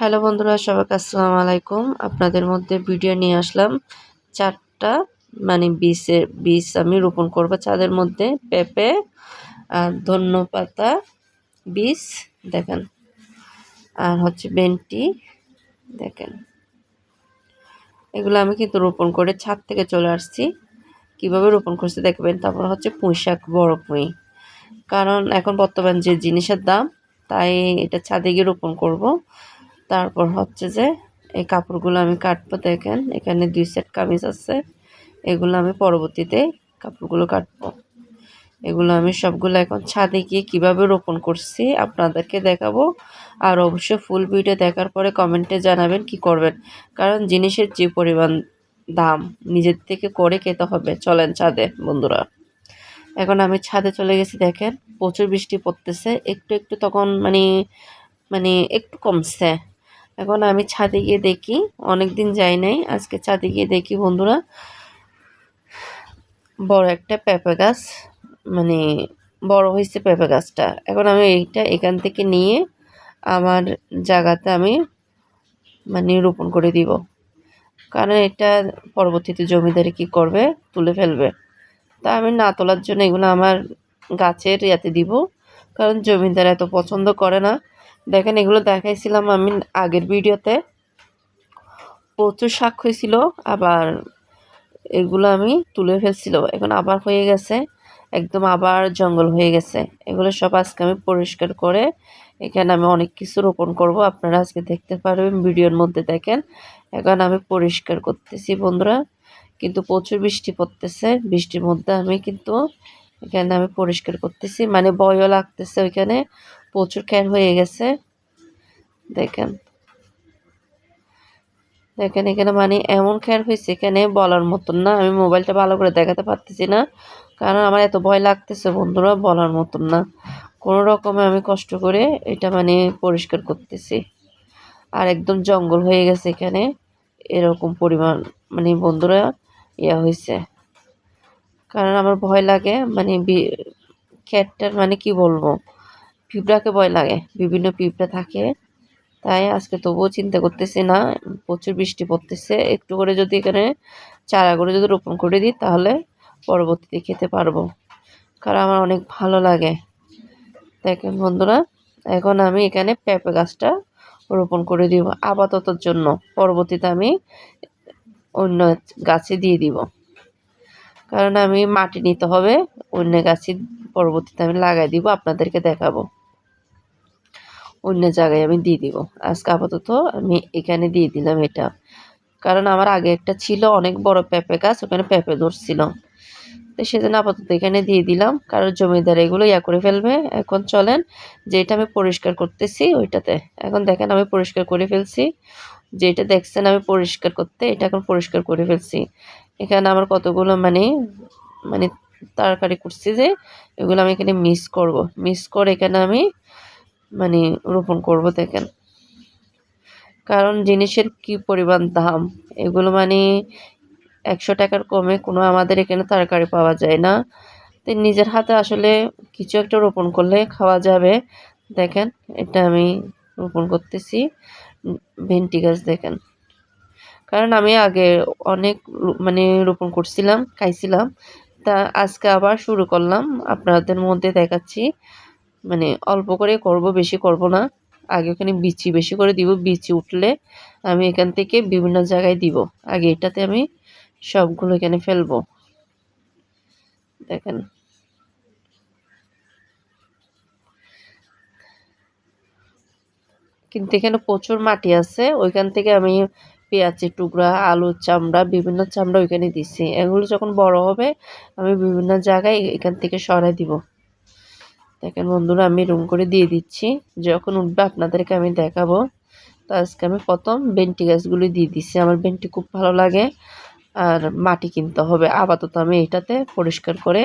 Hello বন্ধুরা, সবাইকে আসসালামু আলাইকুম। আপনাদের মধ্যে ভিডিও নিয়ে আসলাম। চারটা মানে বীজের বীজ আমি রোপণ করব চাঁদের মধ্যে। পেঁপে, আর ধন্যপাতা বীজ দেখেন। আর হচ্ছে বেন্টি দেখেন। এগুলো আমি কিন্তু রোপণ করে ছাদ থেকে চলে আসছি। কীভাবে রোপণ করছি দেখবেন? তারপর হচ্ছে পুঁই শাক বড় পুঁই। কারণ এখন বর্তমান যে জিনিসের দাম, তাই এটা ছাদে গিয়ে রোপণ করব। তারপর হচ্ছে যে এই কাপড়গুলো আমি কাটবো দেখেন। এখানে দুই সেট কামিজ আছে। এগুলো আমি পরবর্তীতে কাপড়গুলো কাটবো। এগুলো আমি সবগুলো এখন ছাদে গিয়ে কীভাবে রোপণ করছি আপনাদেরকে দেখাবো। আর অবশ্যই ফুল ভিডিও দেখার পরে কমেন্টে জানাবেন কি করবেন। কারণ জিনিসের যে পরিমাণ দাম নিজের থেকে করে খেতে হবে। চলেন ছাদে, বন্ধুরা। এখন আমি ছাদে চলে গেছি, দেখেন। প্রচুর বৃষ্টি পড়তেছে। একটু একটু তখন মানে মানে একটু কমছে। এখন আমি ছাদে গিয়ে দেখি। অনেক দিন যাই নাই। আজকে ছাদে গিয়ে দেখি বন্ধুরা, বড় একটা পেঁপে গাছ মানে বড় হয়েছে পেঁপে গাছটা। এখন আমি এইটা এখান থেকে নিয়ে আমার জায়গাতে আমি মানে রোপণ করে দিব। কারণ এটা পরবর্তীতে জমিদারে কি করবে? তুলে ফেলবে। তা আমি না তোলার জন্য এগুলো আমার গাছের ইয়াতে দিব। কারণ জমিদার এত পছন্দ করে না। দেখেন, এগুলো দেখাইছিলাম আমি আগের ভিডিওতে। প্রচুর শাক হয়েছিল, আবার এগুলো আমি তুলে ফেলছিল। এখন আবার হয়ে গেছে, একদম আবার জঙ্গল হয়ে গেছে। এগুলো সব আজকে আমি পরিষ্কার করে এখানে আমি অনেক কিছু রোপণ করব। আপনারা আজকে দেখতে পারবেন ভিডিওর মধ্যে দেখেন। এখন আমি পরিষ্কার করতেছি বন্ধুরা, কিন্তু প্রচুর বৃষ্টি পড়তেছে। বৃষ্টির মধ্যে আমি কিন্তু এখানে আমি পরিষ্কার করতেছি। মানে ভয়ও লাগতেছে ওইখানে। প্রচুর খ্যার হয়ে গেছে। দেখেন। দেখেন এখানে মানে এমন খ্যার হয়েছে এখানে বলার মতন না। আমি মোবাইলটা ভালো করে দেখাতে পারতেছি না। কারণ আমার এত ভয় লাগতেছে বন্ধুরা, বলার মতন না। কোনো রকমে আমি কষ্ট করে এটা মানে পরিষ্কার করতেছি। আর একদম জঙ্গল হয়ে গেছে এখানে। এরকম পরিমাণ মানে বন্ধুরা ইয়া হয়েছে। কারণ আমার ভয় লাগে মানে খ্যাটটার মানে কি বলব? পিঁপড়াকে ভয় লাগে, বিভিন্ন পিঁপড়া থাকে। তাই আজকে তবুও চিন্তা করতেছি না, প্রচুর বৃষ্টি পড়তেছে। একটু করে যদি এখানে চারা করে যদি রোপণ করে দিই, তাহলে পরবর্তীতে খেতে পারব। কারণ আমার অনেক ভালো লাগে। দেখেন বন্ধুরা, এখন আমি এখানে পেঁপে গাছটা রোপণ করে দিব আপাততর জন্য। পরবর্তীতে আমি অন্য গাছে দিয়ে দিব। কারণ আমি মাটি নিতে হবে, অন্য গাছে পরবর্তীতে আমি লাগাই দিব, আপনাদেরকে দেখাবো। অন্য জায়গায় আমি দিয়ে দিব। আজকে আপাতত আমি এখানে দিয়ে দিলাম এটা। কারণ আমার আগে একটা ছিল অনেক বড় পেঁপে গাছ, ওখানে পেঁপে ধরছিল তো সেজন্য আপাতত এখানে দিয়ে দিলাম। কারণ জমিদার এগুলো ইয়া করে ফেলবে। এখন চলেন, যেটা আমি পরিষ্কার করতেছি ওইটাতে। এখন দেখেন আমি পরিষ্কার করে ফেলছি। যেটা দেখছেন আমি পরিষ্কার করতে, এটা এখন পরিষ্কার করে ফেলছি। এখানে আমার কতগুলো মানে মানে তাড়াতাড়ি করছি যে, এগুলো আমি এখানে মিস করব। মিস করে এখানে আমি মানে রোপণ করব দেখেন। কারণ জিনিসের কি পরিমাণ দাম? এগুলো মানে একশো টাকার কমে কোনো আমাদের এখানে তরকারি পাওয়া যায় না। তো নিজের হাতে আসলে কিছু একটা রোপণ করলে খাওয়া যাবে। দেখেন, এটা আমি রোপণ করতেছি। ভেন্টি গাছ দেখেন। কারণ আমি আগে অনেক মানে রোপণ করছিলাম, খাইছিলাম। তা আজকে আবার শুরু করলাম। আপনাদের মধ্যে দেখাচ্ছি। মানে অল্প করে করব, বেশি করব না। আগে ওখানে বিচি বেশি করে দিব, বিচি উঠলে আমি এখান থেকে বিভিন্ন জায়গায় দিব। আগে এটাতে আমি সবগুলো এখানে ফেলব। দেখেন। কিন্তু এখানে প্রচুর মাটি আছে, ওইখান থেকে আমি পেঁয়াজের টুকরা, আলুর চামড়া, বিভিন্ন চামড়া ওইখানে দিছি। এগুলো যখন বড় হবে, আমি বিভিন্ন জায়গায় এখান থেকে সরাই দিব। দেখেন বন্ধুরা, আমি রুম করে দিয়ে দিচ্ছি। যখন উঠবে আপনাদেরকে আমি দেখাবো। তো আজকে আমি প্রথম বেন্টি গাছগুলি দিয়ে দিচ্ছি। আমার বেন্টি খুব ভালো লাগে। আর মাটি কিনতে হবে। আপাতত আমি এটাতে পরিষ্কার করে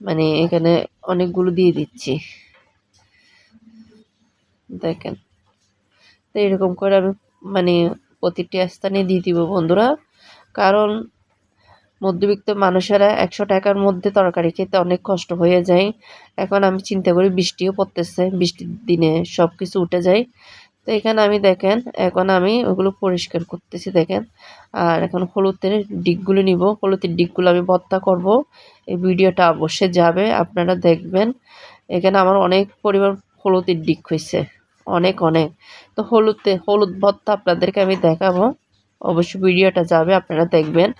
মানে এখানে অনেকগুলো দিয়ে দিচ্ছি। দেখেন। তো এরকম করে আমি মানে প্রতিটি স্থানে দিয়ে দিব বন্ধুরা। কারণ মধ্যবিত্ত মানুষেরা একশো টাকার মধ্যে তরকারি খেতে অনেক কষ্ট হয়ে যায়। এখন আমি চিন্তা করি বৃষ্টিও পড়তেছে, বৃষ্টির দিনে সব কিছু উঠে যায়। তো এখানে আমি দেখেন, এখন আমি ওগুলো পরিষ্কার করতেছি দেখেন। আর এখন হলুদের ডিগগুলো নিব। হলুদের ডিগগুলো আমি ভর্তা করব। এই ভিডিওটা অবশ্যই যাবে, আপনারা দেখবেন। এখানে আমার অনেক পরিমাণ হলুদের ডিগ হয়েছে, অনেক অনেক। তো হলুদে, হলুদ ভর্তা আপনাদেরকে আমি দেখাবো। অবশ্যই ভিডিওটা যাবে, আপনারা দেখবেন।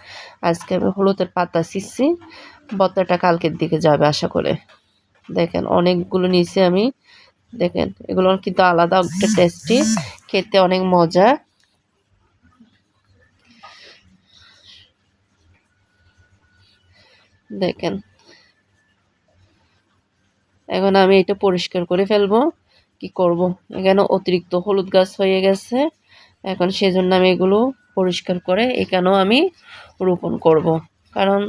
আজকে আমি হলুদের পাতা শিখছি ভর্তাটা কালকের দিকে যাবে আশা করে। দেখেন, অনেকগুলো নিয়েছি আমি। দেখেন, এগুলো কিন্তু আলাদা একটা টেস্টি খেতে অনেক মজা। দেখেন, এখন আমি এটা পরিষ্কার করে ফেলব। কি করব? এখানে অতিরিক্ত হলুদ গাছ হয়ে গেছে। এখন সেজন্য আমি এগুলো পরিষ্কার করে এখানেও আমি রোপণ করব। কারণ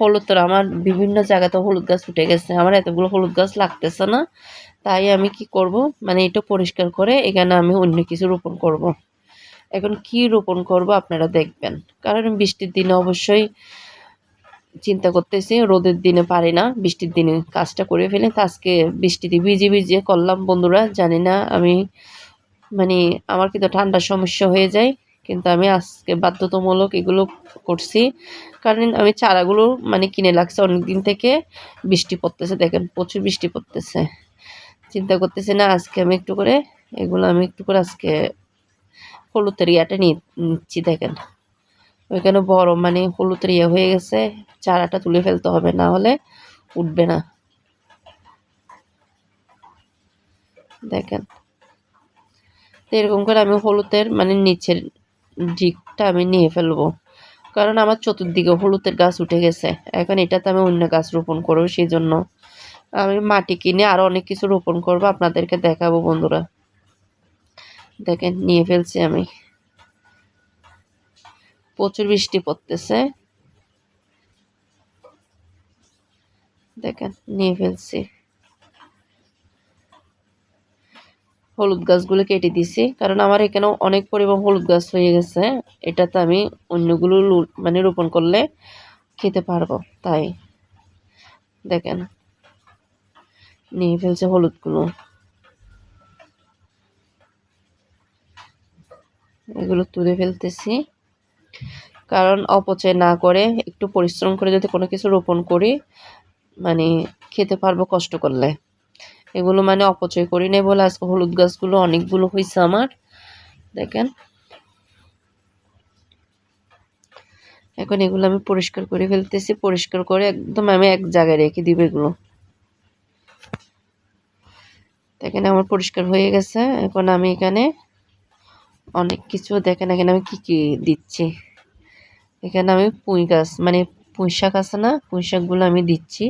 হলুদ তো আমার বিভিন্ন জায়গাতে হলুদ গাছ উঠে গেছে, আমার এতগুলো হলুদ গাছ লাগতেছে না। তাই আমি কি করব? মানে এটা পরিষ্কার করে এখানে আমি অন্য কিছু রোপণ করব। এখন কি রোপণ করব আপনারা দেখবেন। কারণ বৃষ্টির দিনে অবশ্যই চিন্তা করতেছি, রোদের দিনে পারি না, বৃষ্টির দিনে কাজটা করে ফেলে। তো আজকে বৃষ্টিতে ভিজে ভিজে করলাম, বন্ধুরা, জানি না আমি মানে আমার কিন্তু ঠান্ডার সমস্যা হয়ে যায়। কিন্তু আমি আজকে বাধ্যতামূলক এগুলো করছি। কারণ আমি চারাগুলো মানে কিনে লাগছে অনেক দিন থেকে বৃষ্টি পড়তেছে, দেখেন প্রচুর বৃষ্টি পড়তেছে। চিন্তা করতেছি না, আজকে আমি একটু করে এগুলো আমি একটু করে আজকে হলুদের ইয়াটা নিচ্ছি, দেখেন। ওইখানে বড় মানে হলুদের ইয়ে হয়ে গেছে, চারাটা তুলে ফেলতে হবে, না হলে উঠবে না। দেখেন। এরকম করে আমি হলুদের মানে নিচের দিকটা আমি নিয়ে ফেলব। কারণ আমার চতুর্দিকে হলুদের গাছ উঠে গেছে। এখন এটাতে আমি অন্য গাছ রোপণ করব সেই জন্য আমি মাটি কিনে আরও অনেক কিছু রোপণ করব, আপনাদেরকে দেখাবো বন্ধুরা। দেখেন, নিয়ে ফেলছি আমি। প্রচুর বৃষ্টি পড়তেছে। দেখেন, নিয়ে ফেলছি। হলুদ গাছগুলো কেটে দিছি। কারণ আমার এখানেও অনেক পরিমাণ হলুদ গাছ হয়ে গেছে। এটাতে আমি অন্যগুলো মানে রোপণ করলে খেতে পারব, তাই। দেখেন, নিয়ে ফেলছে হলুদগুলো। এগুলো তুলে ফেলতেছি। কারণ অপচয় না করে একটু পরিশ্রম করে যদি কোনো কিছু রোপণ করি মানে খেতে পারব কষ্ট করলে। এগুলো মানে অপচয় করি নাই বলে আজকে হলুদ গাছগুলো অনেকগুলো হয়েছে আমার। দেখেন। এখন এগুলো আমি পরিষ্কার করে ফেলতেছি, পরিষ্কার করে একদম আমি এক জায়গায় রেখে দিব এগুলো। দেখেন আমার পরিষ্কার হয়ে গেছে। এখন আমি এখানে অনেক কিছু দেখেন, এখানে আমি কি কি দিচ্ছি? এখানে আমি পুঁই গাছ মানে পুঁই শাক আছে না পুঁই শাকগুলো আমি দিচ্ছি।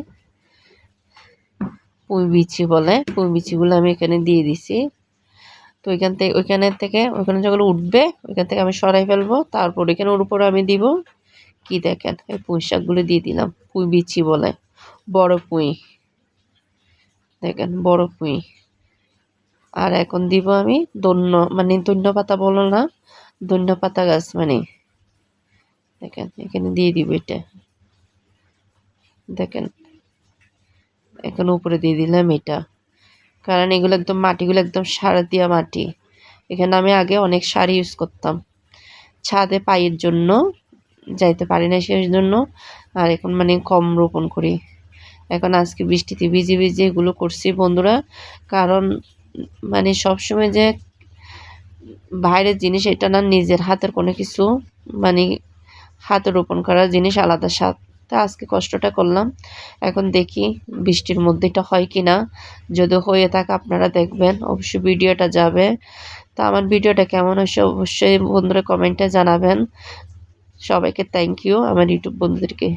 পুঁই বিচি বলে, পুঁই বিচিগুলো আমি এখানে দিয়ে দিছি। তো ওইখান থেকে, ওইখানে থেকে, ওইখানে যেগুলো উঠবে, ওইখান থেকে আমি সরাই ফেলব। তারপর এখানে ওর উপরে আমি দিব, কি দেখেন, এই পুঁই শাকগুলো দিয়ে দিলাম, পুঁই বিচি বলে, বড় পুঁই। দেখেন, বড় পুঁই। আর এখন দিব আমি দন্য মানে দন্য পাতা বলো না, দন্য পাতা গাছ মানে। দেখেন, এখানে দিয়ে দিব এটা। দেখেন এখন উপরে দিয়ে দিলাম এটা। কারণ এগুলো একদম মাটিগুলো একদম সার দিয়া মাটি। এখানে আমি আগে অনেক সার ইউজ করতাম। ছাদে পায়ের জন্য যাইতে পারি না সেই জন্য আর এখন মানে কম রোপণ করি। এখন আজকে বৃষ্টিতে ভিজে ভিজে এগুলো করছি বন্ধুরা। কারণ মানে সবসময় যে বাইরের জিনিস, এটা না নিজের হাতের কোনো কিছু মানে হাতে রোপণ করা জিনিস আলাদা স্বাদ। তা আজকে কষ্টটা করলাম। এখন দেখি বৃষ্টির মধ্যেটা হয় কি না যদি হয়ে থাকে আপনারা দেখবেন, অবশ্যই ভিডিওটা যাবে। তা আমার ভিডিওটা কেমন হয়েছে অবশ্যই বন্ধুরা কমেন্টে জানাবেন। সবাইকে থ্যাংক ইউ আমার ইউটিউব বন্ধুদেরকে।